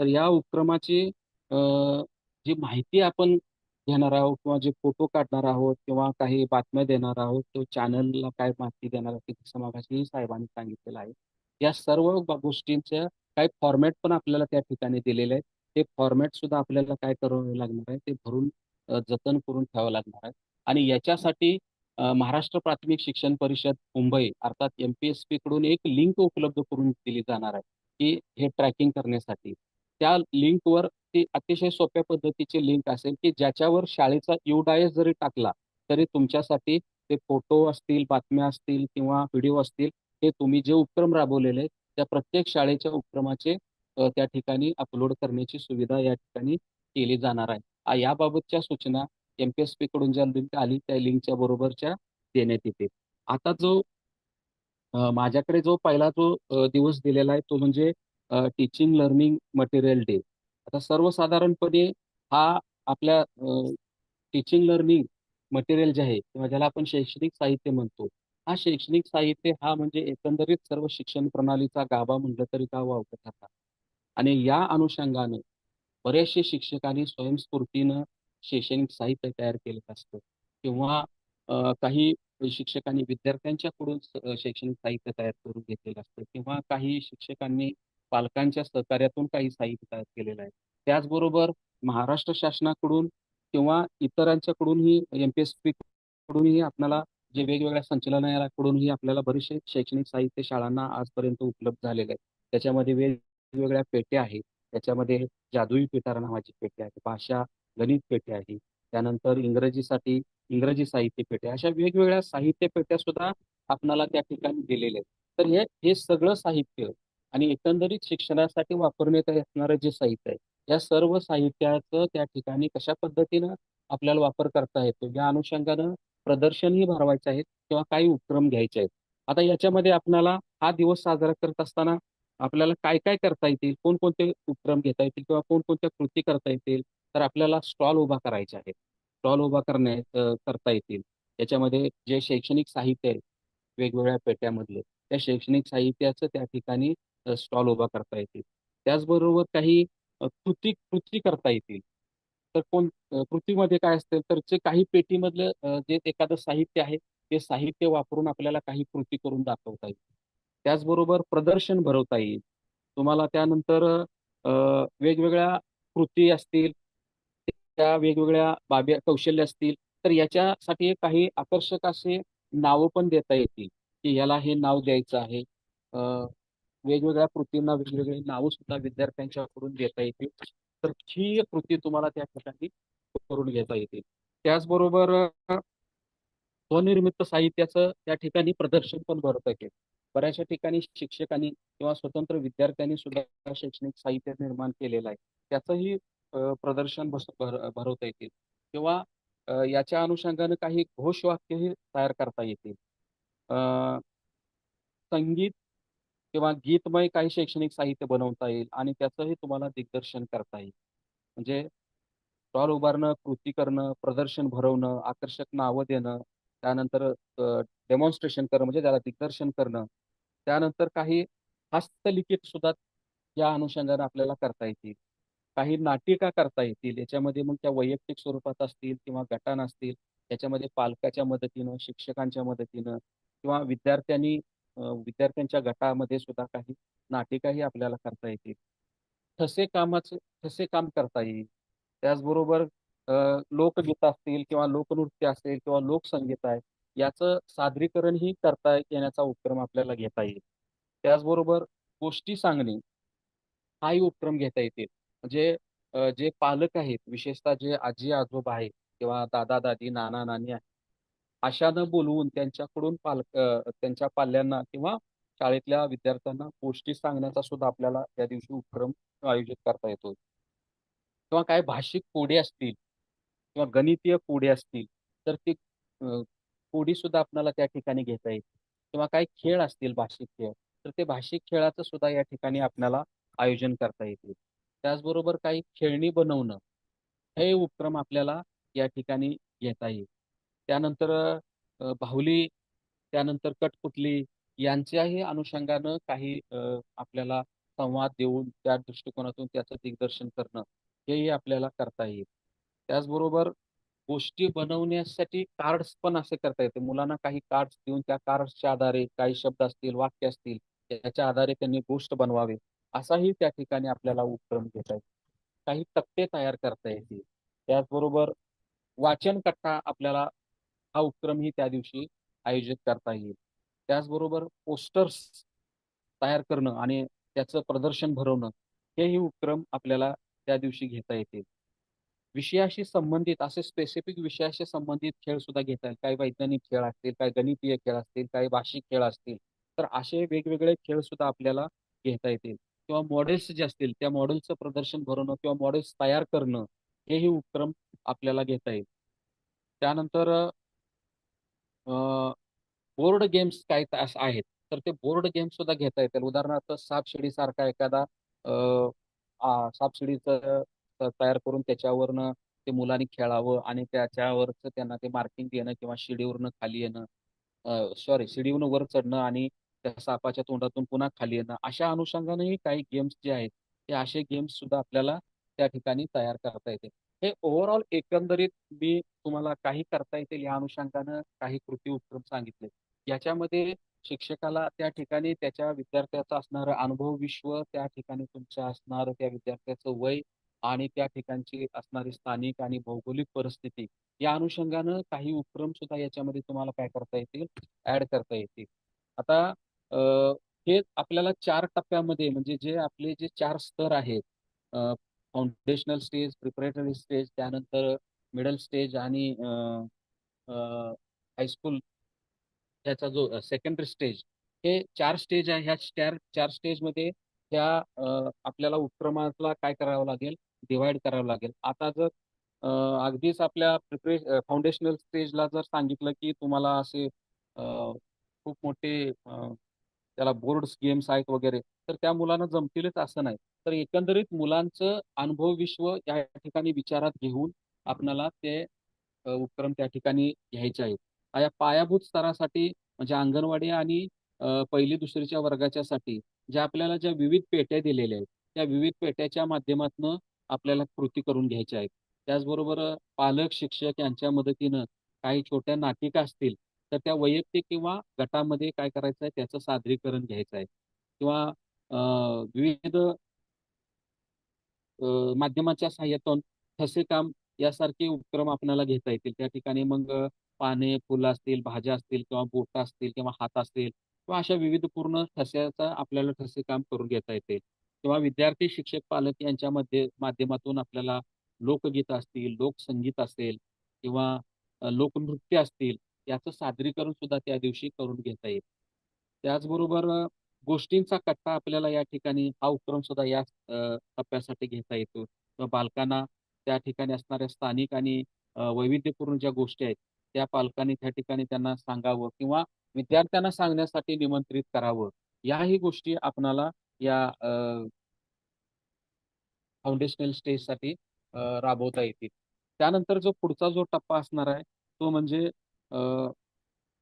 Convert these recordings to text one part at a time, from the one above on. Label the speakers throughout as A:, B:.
A: तर या उपक्रमाची जी माहिती आपण घेणार आहोत किंवा जे फोटो काढणार आहोत किंवा काही बातम्या देणार आहोत, तो चॅनलला काय माहिती देणार आहोत, जसं साहेबांनी सांगितलेलं आहे. या सर्व गोष्टींच्या काही फॉर्मॅट पण आपल्याला त्या ठिकाणी दिलेले आहेत. ते फॉर्मॅट सुद्धा आपल्याला काय करावं लागणार आहे, ते भरून जतन करून ठेवावं लागणार आहे आणि याच्यासाठी महाराष्ट्र प्राथमिक शिक्षण परिषद मुंबई अर्थात एम-पी-एस-पीकडून एक लिंक उपलब्ध करून दिली जाणार आहे, की हे ट्रॅकिंग करण्यासाठी. त्या लिंकवर ती अतिशय सोप्या पद्धतीची लिंक असेल, की ज्याच्यावर शाळेचा युडायस जरी टाकला, तरी तुमच्यासाठी ते फोटो असतील, बातम्या असतील किंवा व्हिडिओ असतील, हे तुम्ही जे उपक्रम राबवलेले आहेत, त्या प्रत्येक शाळेच्या उपक्रमाचे त्या ठिकाणी अपलोड करण्याची सुविधा या ठिकाणी केली जाणार आहे. याबाबतच्या सूचना एम-पी-एस-पीकडून ज्या लिंक आली, त्या लिंकच्या बरोबरच्या देण्यात येतील. आता जो माझ्याकडे जो पहिला जो दिवस दिलेला आहे, तो म्हणजे टीचिंग लर्निंग मटेरियल डे. आता सर्वसाधारणपणे हा आपल्या टीचिंग लर्निंग मटेरियल जे आहे किंवा ज्याला आपण शैक्षणिक साहित्य म्हणतो. हा शैक्षणिक साहित्य हा म्हणजे एकंदरीत सर्व शिक्षण प्रणालीचा गाभा म्हटलं तरी का वावगं ठरणार आणि या अनुषंगाने बरेचसे शिक्षकांनी स्वयंस्फूर्तीनं शैक्षणिक साहित्य तयार केलेलं असतं किंवा काही शिक्षकांनी विद्यार्थ्यांच्याकडून शैक्षणिक साहित्य तयार करून घेतलेलं असतं किंवा काही शिक्षकांनी पालकांच्या सहकार्यातून काही साहित्य तयार केलेलं आहे. त्याचबरोबर महाराष्ट्र शासनाकडून किंवा इतरांच्याकडूनही एम-पी-एस-पीकडूनही आपल्याला जे वेगवेगळ्या संचालनालयाकडूनही आपल्याला बरेचसे शैक्षणिक साहित्य शाळांना आजपर्यंत उपलब्ध झालेलं आहे. त्याच्यामध्ये वेगवेगळ्या पेट्या आहेत. त्याच्यामध्ये जादुई पिटारा नावाची पेटी आहे. भाषा, गणित पेटी आहे. त्यानंतर इंग्रजीसाठी इंग्रजी साहित्य पेट्या, अशा वेगवेगळ्या साहित्य पेट्या सुद्धा आपणाला त्या ठिकाणी दिलेल्या आहेत. तर हे हे सगळं साहित्य आणि एकंदरीत शिक्षणासाठी वापरण्यात येणारं जे साहित्य आहे, या सर्व साहित्याचं त्या ठिकाणी कशा पद्धतीनं आपल्याला वापर करता येतो, या अनुषंगानं प्रदर्शनही भरवायचं आहेत किंवा काही उपक्रम घ्यायचे आहेत. आता याच्यामध्ये आपल्याला हा दिवस साजरा करत असताना आपल्याला काय-काय करता येतील, कोणकोणते उपक्रम घेता येतील किंवा कोणकोणत्या कृती करता येतील, तर आपल्याला स्टॉल उभा करायचे आहेत. स्टॉल उभा करण्या अ, करता येतील. याच्यामध्ये जे शैक्षणिक साहित्य आहे, वेगवेगळ्या पेट्यामधले, त्या शैक्षणिक साहित्याचं त्या ठिकाणी स्टॉल उभा करता येतील. त्याचबरोबर काही कृती कृती करता येतील. तर कोण कृतीमध्ये काय असतील तर जे काही पेटीमधलं जे एखादं साहित्य आहे, ते साहित्य वापरून आपल्याला काही कृती करून दाखवता येईल. त्याचबरोबर प्रदर्शन भरवता येईल. तुम्हाला त्यानंतर वेगवेगळ्या कृती असतील, त्या वेगवेगळ्या बाबी कौशल्य असतील, तर याच्यासाठी काही आकर्षक असे नावं पण देता येतील, की याला हे नाव द्यायचं आहे. वेगवेगळ्या कृतींना वेगवेगळी नावं सुद्धा विद्यार्थ्यांच्याकडून देता येतील. तर ही कृती तुम्हाला त्या ठिकाणी करून घेता येतील. त्याचबरोबर स्वनिर्मित साहित्याचं त्या ठिकाणी प्रदर्शन पण भरता येईल. बऱ्याचशा ठिकाणी शिक्षकांनी किंवा स्वतंत्र विद्यार्थ्यांनी सुद्धा शैक्षणिक साहित्य निर्माण केलेलं आहे. त्याचंही प्रदर्शन बस भर भरवता येतील किंवा याच्या अनुषंगानं काही घोषवाक्यही तयार करता येतील. संगीत किंवा गीतमय काही शैक्षणिक साहित्य बनवता येईल आणि त्याचंही तुम्हाला दिग्दर्शन करता येईल. म्हणजे स्टॉल उभारणं, कृती करणं, प्रदर्शन भरवणं, आकर्षक नावं देणं, त्यानंतर डेमॉन्स्ट्रेशन करणं म्हणजे त्याला दिग्दर्शन करणं. त्यानंतर काही हस्तलिखित सुद्धा या अनुषंगाने आपल्याला करता येतील. काही नाटिका करता येतील. याच्यामध्ये मग त्या वैयक्तिक स्वरूपात असतील किंवा गटान असतील. त्याच्यामध्ये पालकाच्या मदतीनं, शिक्षकांच्या मदतीनं किंवा विद्यार्थ्यांनी विद्यार्थ्यांच्या गटामध्ये सुद्धा काही नाटिकाही आपल्याला करता येतील. ठसे कामाचं ठसे काम करता येईल. त्याचबरोबर लोकगीत लोकगीतं असतील किंवा लोकनृत्य असेल किंवा लोकसंगीत आहे, याचं सादरीकरणही करता येण्याचा उपक्रम आपल्याला घेता येईल. त्याचबरोबर गोष्टी सांगणे हाही उपक्रम घेता येतील. म्हणजे जे पालक आहेत, विशेषतः जे आजी-आजोबा आहेत किंवा दादा-दादी, नाना-नानी आहेत, आशानं बोलवून त्यांच्याकडून पालक त्यांच्या पाल्यांना किंवा शाळेतल्या विद्यार्थ्यांना गोष्टी सांगण्याचा सुद्धा आपल्याला त्या दिवशी उपक्रम आयोजित करता येतो. किंवा काय भाषिक कोडे असतील किंवा गणितीय कोडे असतील, तर ते कोडी सुद्धा आपल्याला त्या ठिकाणी घेता येईल किंवा काही खेळ असतील भाषिक खेळ, तर ते भाषिक खेळाचं सुद्धा या ठिकाणी आपल्याला आयोजन करता येतील. त्याचबरोबर काही खेळणी बनवणं, हे उपक्रम आपल्याला या ठिकाणी घेता येईल. त्यानंतर भाऊली बाहुली, त्यानंतर कटपुतली यांच्याही अनुषंगानं काही आपल्याला संवाद देऊन त्या दृष्टिकोनातून त्याचं दिग्दर्शन करणं, हेही आपल्याला करता येईल. त्याचबरोबर गोष्टी बनवण्यासाठी कार्ड्स पण असे करता येते. मुलांना काही कार्ड्स देऊन त्या कार्ड्सच्या आधारे काही शब्द असतील, वाक्य असतील, त्याच्या आधारे त्यांनी गोष्ट बनवावी. असाही त्या ठिकाणी आपल्याला उपक्रम घेता येईल. काही तक्ते तयार करता येतील. त्याचबरोबर वाचन कट्टा आपल्याला हा उपक्रमही त्या दिवशी आयोजित करता येईल. त्याचबरोबर पोस्टर्स तयार करणं आणि त्याचं प्रदर्शन भरवणं, हेही उपक्रम आपल्याला त्या दिवशी घेता येतील. विषयाशी संबंधित असे स्पेसिफिक विषयाशी संबंधित खेळ सुद्धा घेता येईल. काही वैज्ञानिक खेळ असतील, काही गणितीय खेळ असतील, काही भाषिक खेळ असतील. तर असे वेगवेगळे खेळ सुद्धा आपल्याला घेता येतील किंवा मॉडेल्स जे असतील, त्या मॉडेल्सचं प्रदर्शन भरवणं किंवा मॉडेल्स तयार करणं, हेही उपक्रम आपल्याला घेता येईल. त्यानंतर बोर्ड गेम्स काही आहेत. तर ते बोर्ड गेम्स सुद्धा घेता येतील. उदाहरणार्थ सापशिडी सारखा एखादा सापशिडीचं तयार करून त्याच्यावरनं ते मुलांनी खेळावं आणि त्याच्यावरचं त्यांना ते मार्किंग देणं किंवा शिडीवरनं खाली येणं. सॉरी शिडीवरून वर चढणं आणि त्या सापाच्या तोंडातून पुन्हा खाली येणं. अशा अनुषंगानेही काही गेम्स जे आहेत, ते असे गेम्स सुद्धा आपल्याला त्या ठिकाणी तयार करता येतील. हे ओव्हरऑल एकंदरीत मी तुम्हाला काही करता येतील या अनुषंगानं काही कृती उपक्रम सांगितले. याच्यामध्ये शिक्षकाला त्या ठिकाणी त्याच्या विद्यार्थ्याचा असणारं अनुभव विश्व, त्या ठिकाणी तुमचं असणारं त्या विद्यार्थ्याचं वय आणि त्या ठिकाणची असणारी स्थानिक आणि भौगोलिक परिस्थिती, या अनुषंगानं काही उपक्रम सुद्धा याच्यामध्ये तुम्हाला काय करता येतील, ऍड करता येतील. आता हे आपल्याला चार टप्प्यामध्ये म्हणजे जे आपले जे चार स्तर आहेत, फाउंडेशनल स्टेज, प्रिपरेटरी स्टेज, त्यानंतर मिडल स्टेज आणि अ, हायस्कूल त्याचा जो सेकंडरी स्टेज, हे चार स्टेज आहे. ह्या चार चार स्टेजमध्ये त्या आपल्याला उपक्रमाला काय करावं लागेल, डिवाइड करावं लागेल. आता जर अगदीच आपल्या प्रिपरे फाउंडेशनल स्टेजला जर सांगितलं, की तुम्हाला असे खूप मोठे त्याला बोर्ड्स गेम्स आहेत वगैरे, तर त्या मुलांना जमतीलच असं नाही. तर एकंदरीत मुलांचं अनुभव विश्व या ठिकाणी विचारात घेऊन आपणाला ते उपक्रम त्या ठिकाणी घ्यायचे आहेत. या पायाभूत स्तरासाठी म्हणजे अंगणवाडी आणि पहिली दुसरीच्या वर्गाच्यासाठी ज्या आपल्याला ज्या विविध पेट्या दिलेल्या आहेत, त्या विविध पेट्याच्या माध्यमातून आपल्याला कृती करून घ्यायच्या आहेत. त्याचबरोबर पालक, शिक्षक यांच्या मदतीनं काही छोट्या नाटिका असतील, तर त्या वैयक्तिक किंवा गटामध्ये काय करायचं आहे, त्याचं सादरीकरण घ्यायचं आहे. किंवा विविध माध्यमाच्या सहाय्यातून ठसेकाम यासारखे उपक्रम आपल्याला घेता येतील. त्या ठिकाणी मग पाने, फुलं असतील, भाज्या असतील किंवा बोट असतील किंवा हात असतील किंवा अशा विविध पूर्ण ठस्याचा आपल्याला ठसे काम करून घेता येते किंवा विद्यार्थी, शिक्षक, पालक यांच्यामध्ये माध्यमातून आपल्याला लोकगीतं असतील, लोकसंगीत असेल किंवा लोकनृत्य असतील, याचं सादरीकरण सुद्धा त्या दिवशी करून घेता येईल. त्याचबरोबर गोष्टींचा कट्टा आपल्याला या ठिकाणी हा उपक्रम सुद्धा या टप्प्यासाठी घेता येतो. किंवा बालकांना त्या ठिकाणी असणाऱ्या स्थानिक आणि वैविध्यपूर्ण ज्या गोष्टी आहेत, त्या पालकांनी त्या ठिकाणी त्यांना सांगावं किंवा विद्यार्थ्यांना सांगण्यासाठी निमंत्रित करावं. याही गोष्टी आपणाला या फाउंडेशनल स्टेजसाठी राबवता येतील. त्यानंतर जो पुढचा जो टप्पा असणार आहे, तो म्हणजे अ,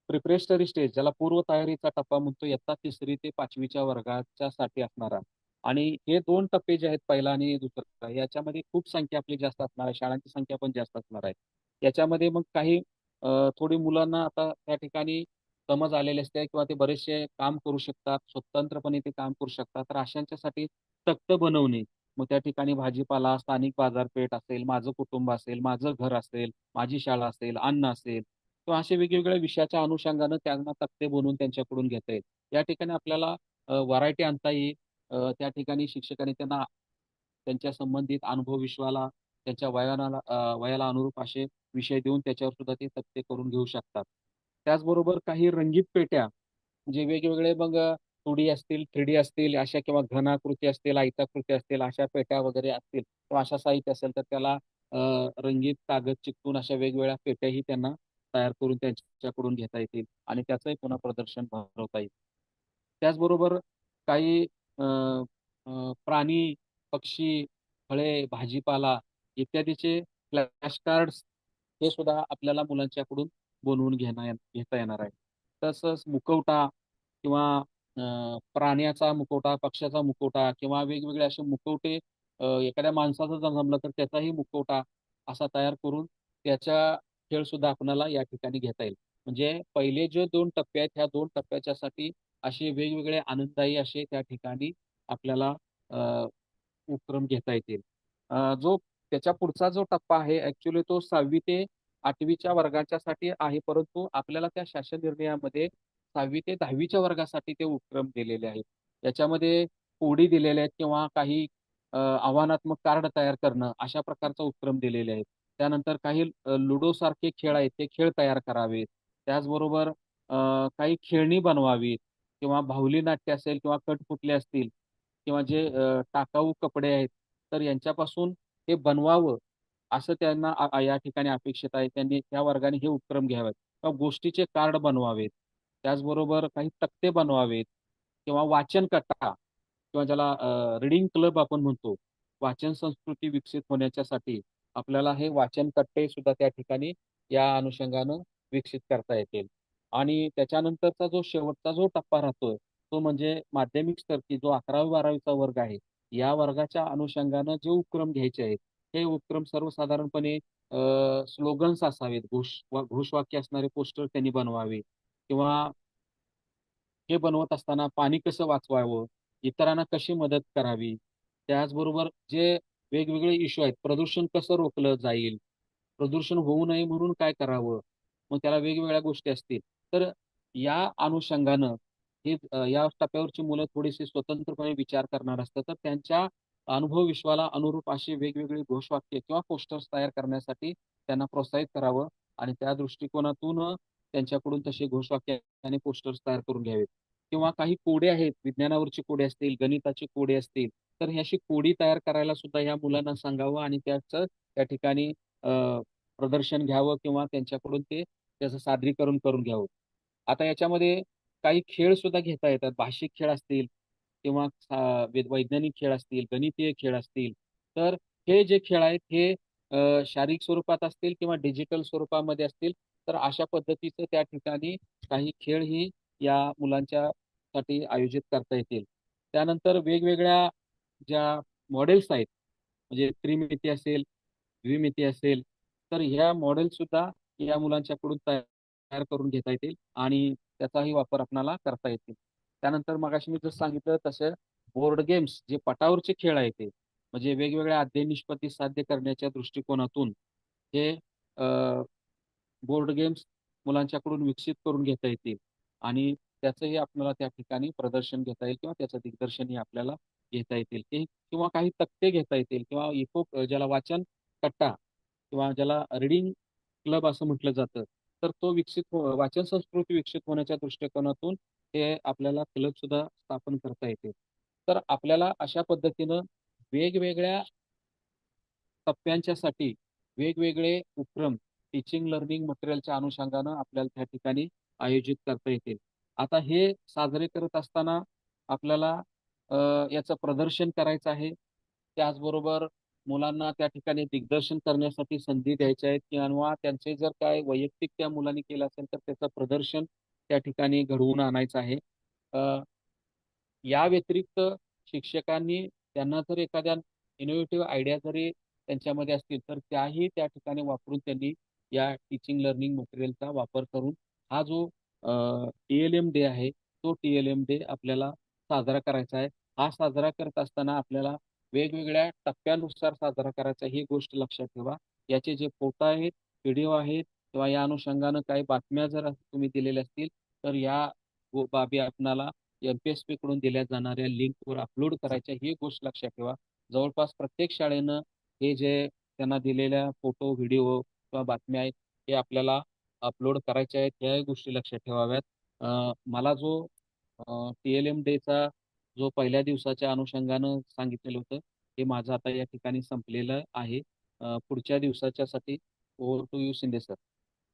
A: प्रिपरेटरी स्टेज ज्याला पूर्वतयारीचा टप्पा म्हणतो, इयत्ता तिसरी ते पाचवीच्या वर्गाच्या साठी असणारा आणि हे दोन टप्पे जे आहेत, पहिला आणि दुसरा, याच्यामध्ये खूप संख्या आपली जास्त असणार आहे. शाळांची संख्या पण जास्त असणार आहे. याच्यामध्ये मग काही थोडी मुलांना आता त्या ठिकाणी समज आलेली असते किंवा ते बरेचसे काम करू शकतात, स्वतंत्रपणे ते काम करू शकतात. तर अशांच्यासाठी तक्त बनवणे. मग त्या ठिकाणी भाजीपाला, स्थानिक बाजारपेठ असेल, माझं कुटुंब असेल, माझं घर असेल, माझी शाळा असेल, अन्न असेल किंवा असे वेगवेगळ्या विषयाच्या अनुषंगानं त्यांना तक्ते बनवून त्यांच्याकडून घेता येईल. या ठिकाणी आपल्याला व्हरायटी आणता येईल. त्या ठिकाणी शिक्षकांनी त्यांना त्यांच्या संबंधित अनुभव विश्वाला, त्यांच्या वयानाला वयाला अनुरूप असे विषय देऊन त्याच्यावर सुद्धा ते तक्ते करून घेऊ शकतात. त्याचबरोबर काही रंगीत पेट्या, जे वेगवेगळे मग टू डी असतील, 3D असतील अशा किंवा घनाकृती असतील, आयताकृती असतील, अशा पेट्या वगैरे असतील किंवा अशा साहित्य असेल, तर त्याला अ, रंगीत कागद चिकटून अशा वेगवेगळ्या पेट्याही त्यांना तयार करून त्यांच्याकडून घेता येतील आणि त्याचंही पुन्हा प्रदर्शन भरवता येईल. त्याचबरोबर काही अ, प्राणी, पक्षी, फळे, भाजीपाला इत्यादीचे फ्लॅश कार्ड्स हे सुद्धा आपल्याला मुलांच्याकडून बनवून घेणं घेता येणार आहे. तसंच मुकवटा किंवा प्राण्याचा मुखवटा, पक्ष्याचा मुकवटा किंवा वेगवेगळे असे मुखवटे एखाद्या माणसाचं जर जमलं तर त्याचाही मुकवटा असा तयार करून त्याच्या खेळ सुद्धा आपणाला या ठिकाणी घेता येईल. म्हणजे पहिले जे दोन टप्पे आहेत, ह्या 2 टप्प्याच्यासाठी असे वेगवेगळे आनंददायी असे त्या ठिकाणी आपल्याला उपक्रम घेता येतील. जो त्याच्या पुढचा जो टप्पा आहे ऍक्च्युली तो सहावी ते 8वी च्या वर्गाच्यासाठी आहे, परंतु आपल्याला त्या शासन निर्णयामध्ये सहावी ते दहावीच्या वर्गासाठी ते उपक्रम दिलेले आहेत. याच्यामध्ये कोडी दिलेल्या आहेत किंवा काही आव्हानात्मक कार्ड तयार करणं अशा प्रकारचा उपक्रम दिलेले आहेत. त्यानंतर काही लुडो सारखे खेळ आहेत, ते खेळ तयार करावेत. त्याचबरोबर काही खेळणी बनवावीत किंवा बाहुली नाट्य असेल किंवा कटपुतले असतील किंवा जे टाकाऊ कपडे आहेत, तर यांच्यापासून हे बनवावं, असं त्यांना या ठिकाणी अपेक्षित आहे. त्यांनी त्या वर्गाने हे उपक्रम घ्यावेत किंवा गोष्टीचे कार्ड बनवावेत. त्याचबरोबर काही तक्ते बनवावेत किंवा वाचन कट्टा किंवा ज्याला रिडिंग रीडिंग क्लब आपण म्हणतो. वाचन संस्कृती विकसित होण्याच्यासाठी आपल्याला हे वाचन कट्टे सुद्धा त्या ठिकाणी या अनुषंगानं विकसित करता येतील. आणि त्याच्यानंतरचा जो शेवटचा जो टप्पा राहतोय, तो म्हणजे माध्यमिक स्तर, की जो अकरावी बारावीचा वर्ग आहे. या वर्गाच्या अनुषंगानं जे उपक्रम घ्यायचे आहेत, हे उपक्रम सर्वसाधारणपणे स्लोगन्स असावेत, घोष घोषवाक्य असणारे पोस्टर त्यांनी बनवावे किंवा हे बनवत असताना पाणी कसं वाचवावं, इतरांना कशी मदत करावी, त्याचबरोबर जे वेगवेगळे इश्यू आहेत, प्रदूषण कसं रोखलं जाईल, प्रदूषण होऊ नये म्हणून काय करावं, मग त्याला वेगवेगळ्या गोष्टी असतील. तर या अनुषंगानं हे या टप्प्यावरची मुलं थोडीशी स्वतंत्रपणे विचार करणार असतात. तर त्यांच्या अनुभव विश्वाला अनुरूप अशी वेगवेगळी घोषवाक्य किंवा पोस्टर्स तयार करण्यासाठी त्यांना प्रोत्साहित करावं आणि त्या दृष्टिकोनातून त्यांच्याकडून तसे घोषवाक्य आणि पोस्टर्स तयार करून घ्यावेत. किंवा काही कोडे आहेत, विज्ञानावरची कोडे असतील, गणिताची कोडे असतील, तर ही अशी कोडी तयार करायला सुद्धा ह्या मुलांना सांगावं आणि त्याचं त्या ठिकाणी प्रदर्शन घ्यावं किंवा त्यांच्याकडून ते त्याचं सादरीकरण करून घ्यावं. आता याच्यामध्ये काही खेळ सुद्धा घेता येतात. भाषिक खेळ असतील किंवा वैज्ञानिक खेळ असतील, गणितीय खेळ असतील. तर हे जे खेळ आहेत हे शारीरिक स्वरूपात असतील किंवा डिजिटल स्वरूपामध्ये असतील. तर अशा पद्धतीचं त्या ठिकाणी काही खेळ ही या मुलांच्या साठी आयोजित करता येतील. त्यानंतर वेगवेगळ्या ज्या मॉडेल्स आहेत, म्हणजे त्रिमिती असेल, द्विमिती असेल, तर ह्या मॉडेल्ससुद्धा या मुलांच्याकडून तयार करून घेता येतील आणि त्याचाही वापर आपणाला करता येतील. त्यानंतर मगाशी मी जर सांगितलं तसं बोर्ड गेम्स जे पटावरचे खेळ आहेत ते, म्हणजे वेगवेगळ्या अध्ययन निष्पत्ती साध्य करण्याच्या दृष्टिकोनातून हे बोर्ड गेम्स मुलांच्याकडून विकसित करून घेता येतील आणि त्याचंही आपल्याला त्या ठिकाणी प्रदर्शन घेता येईल किंवा त्याचं दिग्दर्शनही आपल्याला घेता येतील किंवा काही तक्ते घेता येतील किंवा इको ज्याला वाचन कट्टा किंवा ज्याला रीडिंग क्लब असं म्हटलं जातं. तर तो विकसित हो वाचन संस्कृती विकसित होण्याच्या दृष्टिकोनातून हे आपल्याला क्लब सुद्धा स्थापन करता येते. तर आपल्याला अशा पद्धतीनं वेगवेगळ्या टप्प्यांच्यासाठी वेगवेगळे उपक्रम टीचिंग लर्निंग मटेरियलच्या अनुषंगानं आपल्याला त्या ठिकाणी आयोजित करता येतील. आता हे साजरे करत असताना आपल्याला याचं प्रदर्शन करायचं आहे. त्याचबरोबर मुलांना त्या ठिकाणी दिग्दर्शन करण्यासाठी संधी द्यायच्या आहेत किंवा त्यांचे जर काय वैयक्तिक त्या मुलांनी केलं असेल, तर त्याचं प्रदर्शन त्या ठिकाणी घडवून आणायचं आहे. या व्यतिरिक्त शिक्षकांनी त्यांना जर एखाद्या इनोव्हेटिव्ह आयडिया जरी त्यांच्यामध्ये असतील, तर त्याही त्या ठिकाणी वापरून त्यांनी या टीचिंग लर्निंग मटेरियलचा वापर करून हा जो टी-एल-एम डे आहे, तो टी-एल-एम डे आपल्याला साजरा करायचा आहे. हा साजरा करत असताना आपल्याला वेगवेगळ्या टप्प्यानुसार साजरा करायचा ही गोष्ट लक्षात ठेवा. याचे जे फोटो आहेत, व्हिडिओ आहेत किंवा या अनुषंगानं काही बातम्या जर तुम्ही दिलेल्या असतील, तर या बाबी आपणाला एम-पी-एस-पीकडून दिल्या जाणाऱ्या लिंकवर अपलोड करायच्या ही गोष्ट लक्षात ठेवा. जवळपास प्रत्येक शाळेनं हे जे त्यांना दिलेल्या फोटो, व्हिडिओ किंवा बातम्या आहेत, हे आपल्याला अपलोड करायच्या आहेत. याही गोष्टी लक्षात ठेवाव्यात. मला जो टी-एल-एम डेचा जो पहिल्या दिवसाच्या अनुषंगानं सांगितलेलं होतं, ते माझं आता या ठिकाणी संपलेलं आहे. पुढच्या दिवसाच्यासाठी over to you Shinde sir.